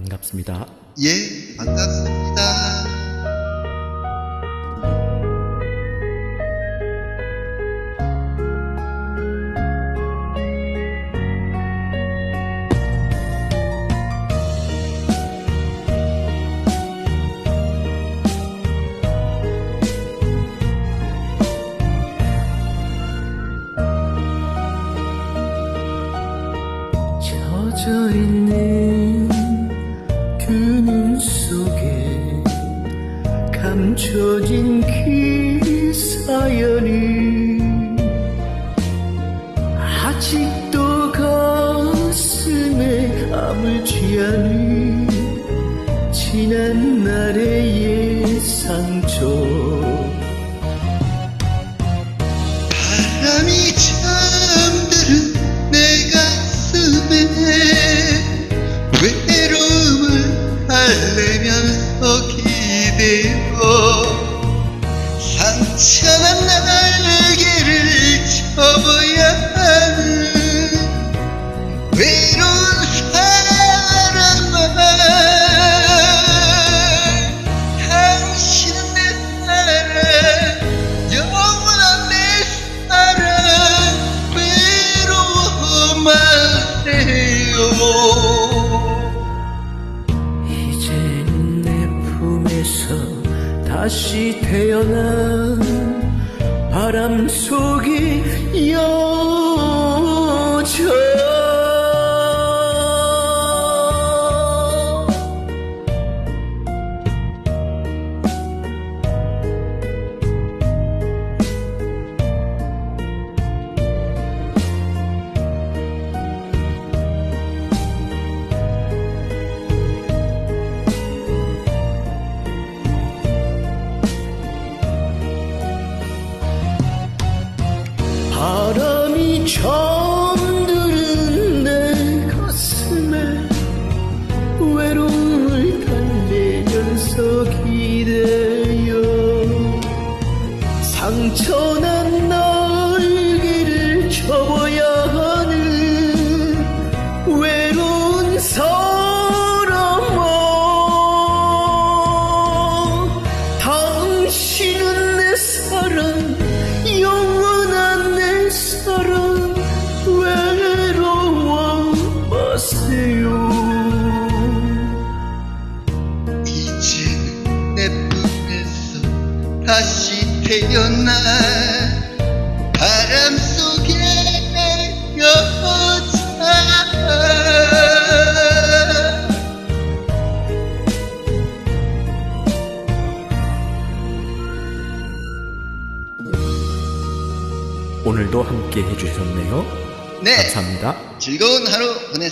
반갑습니다. 예, 반갑습니다. 젖어 있는 감춰진 그 사연이 아직도 가슴에 아물지 않은 지난 날의 옛 상처 바람이 잠드는 내 가슴에 외로움을 달래면서 기 다시 태어난 바람 속의 여 바람이 잠 다시 태어나 바람 속의 여자. 오늘도 함께 해주셨네요. 네. 감사합니다. 즐거운 하루 보내세요